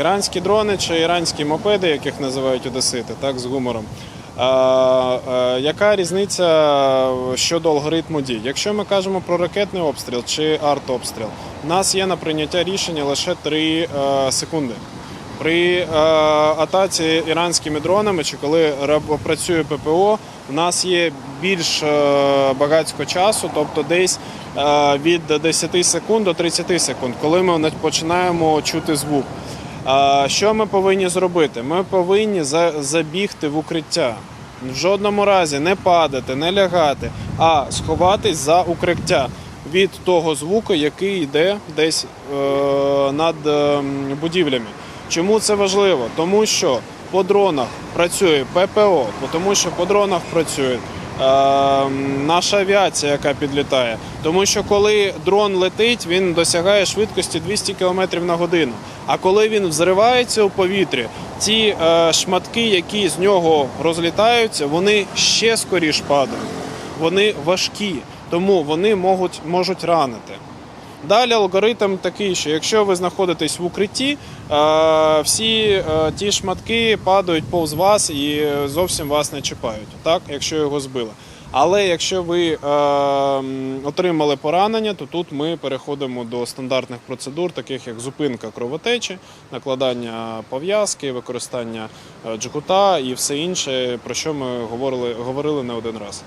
іранські дрони чи іранські мопеди, яких називають одесити, так, з гумором. Яка різниця щодо алгоритму дій? Якщо ми кажемо про ракетний обстріл чи артобстріл, у нас є на прийняття рішення лише 3 е, секунди. При е, атаці іранськими дронами чи коли працює ППО, у нас є більш е, багатько часу, тобто десь від 10 секунд до 30 секунд, коли ми на- починаємо чути звук. Е, що ми повинні зробити? Ми повинні за- забігти в укриття. В жодному разі не падати, не лягати, а сховатись за укриття від того звуку, який йде десь е, над е, будівлями. Чому це важливо? Тому що по дронах працює ППО, тому що по дронах працює е, наша авіація, яка підлітає. Тому що коли дрон летить, він досягає швидкості 200 км на годину. А коли він взривається у повітрі, ті е, шматки, які з нього розлітаються, вони ще скоріш падають. Вони важкі, тому вони можуть, можуть ранити. Далі алгоритм такий, що якщо ви знаходитесь в укритті, е, всі е, ті шматки падають повз вас і зовсім вас не чіпають, так, якщо його збили. Але якщо ви е, отримали поранення, то тут ми переходимо до стандартних процедур, таких як зупинка кровотечі, накладання пов'язки, використання е, джгута і все інше, про що ми говорили, говорили не один раз.